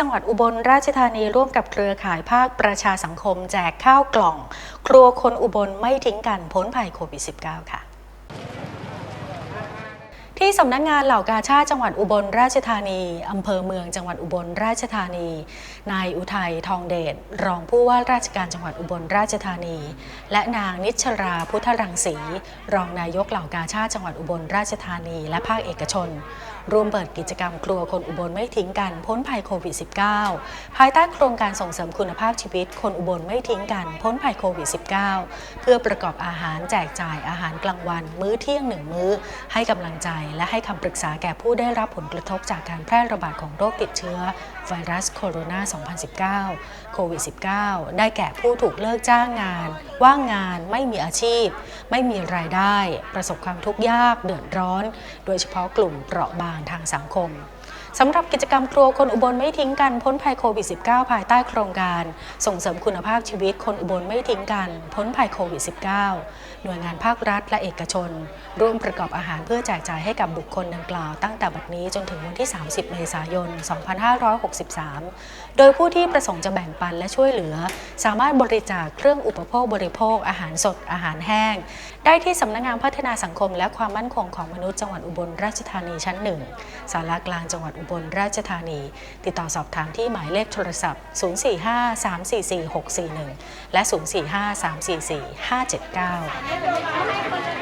จังหวัดอุบลราชธานีร่วมกับเครือข่ายภาคประชาสังคม แจกข้าวกล่อง ครัวคนอุบลไม่ทิ้งกันพ้นภัยโควิด -19 ค่ะที่สำนักงานเหล่ากาชาติจังหวัดอุบลราชธานีอำเภอเมืองจังหวัดอุบลราชธานี นายอุทัยทองเดชรองผู้ว่าราชการจังหวัดอุบลราชธานี และนางนิชราพุทธรังสีรองนายกเหล่ากาชาติจังหวัดอุบลราชธานี และภาคเอกชน ร่วมเปิดกิจกรรมครัวคนอุบลไม่ทิ้งกันพ้นภัยโควิด -19 ภายใต้โครงการส่งเสริมคุณภาพชีวิต คนอุบลไม่ทิ้งกันพ้นภัยโควิด -19 เพื่อประกอบอาหารแจกจ่ายอาหารกลางวัน มื้อเที่ยงหนึ่งมื้อ ให้กำลังใจและให้คำปรึกษาแก่ผู้ได้รับผลกระทบจากการแพร่ระบาดของโรคติดเชื้อไวรัสโคโรนา 2019 โควิด -19 ได้แก่ผู้ถูกเลิกจ้างงาน ว่างงาน ไม่มีอาชีพ ไม่มีรายได้ ประสบความทุกข์ยาก เดือดร้อน โดยเฉพาะกลุ่มเปราะบางทางสังคม สำหรับกิจกรรมครัวคนอุบลไม่ทิ้งกันพ้นภัยโควิด -19 ภายใต้โครงการ ส่งเสริมคุณภาพชีวิตคนอุบลไม่ทิ้งกัน พ้นภัยโควิด -19 หน่วยงานภาครัฐและเอกชน ร่วมประกอบอาหารเพื่อแจกจ่ายให้กับบุคคลดังกล่าว ตั้งแต่บัดนี้จนถึงวันที่ 30 เมษายน 2563 โดยผู้ที่ประสงค์จะแบ่งปันและช่วยเหลือ สามารถบริจาคเครื่องอุปโภคบริโภค อาหารสดอาหารแห้ง ได้ที่สำนักงานพัฒนาสังคมและความมั่นคงของมนุษย์จังหวัดอุบลราชธานีชั้นหนึ่งสารากลางจังหวัดอุบลราชธานี ติดต่อสอบถามที่หมายเลขโทรศัพท์ 045-344-641 และ 045-344-579